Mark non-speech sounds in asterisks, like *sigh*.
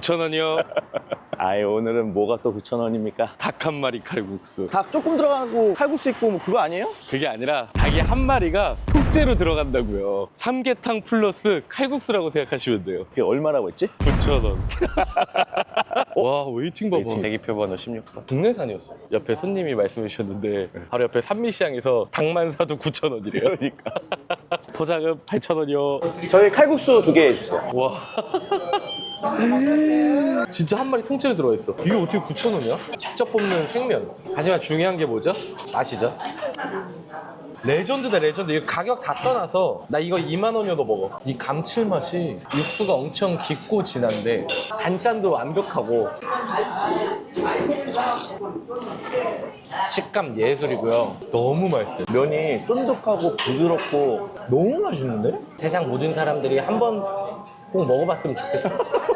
9,000원이요. *laughs* 아이 오늘은 뭐가 또 9,000원입니까? 닭 한 마리 칼국수. 닭 조금 들어가고 칼국수 있고 뭐 그거 아니에요? 그게 아니라 닭이 한 마리가 통째로 들어간다고요. 삼계탕 플러스 칼국수라고 생각하시면 돼요. 그게 얼마라고 했지? 9,000원. *laughs* 와, 웨이팅 봐봐. 웨이팅. 대기 표 번호 16번. 국내산이었어요. 옆에 손님이 말씀해 주셨는데 바로 옆에 산미시장에서 닭만 사도 9,000원이래요. 그러니까 *laughs* 포장은 8,000원이요. 저희 칼국수 두 개 해주세요 와. 진짜 한 마리 통째로 들어가 있어. 이게 어떻게 9,000원이야? 직접 뽑는 생면. 하지만 중요한 게 뭐죠? 맛이죠. 레전드다 레전드. 이거 가격 다 떠나서 나 이거 2만 원이어도 먹어. 이 감칠맛이 육수가 엄청 깊고 진한데 단짠도 완벽하고 식감 예술이고요. 너무 맛있어요. 면이 쫀득하고 부드럽고 너무 맛있는데? 세상 모든 사람들이 한 번 꼭 먹어봤으면 좋겠어. *laughs*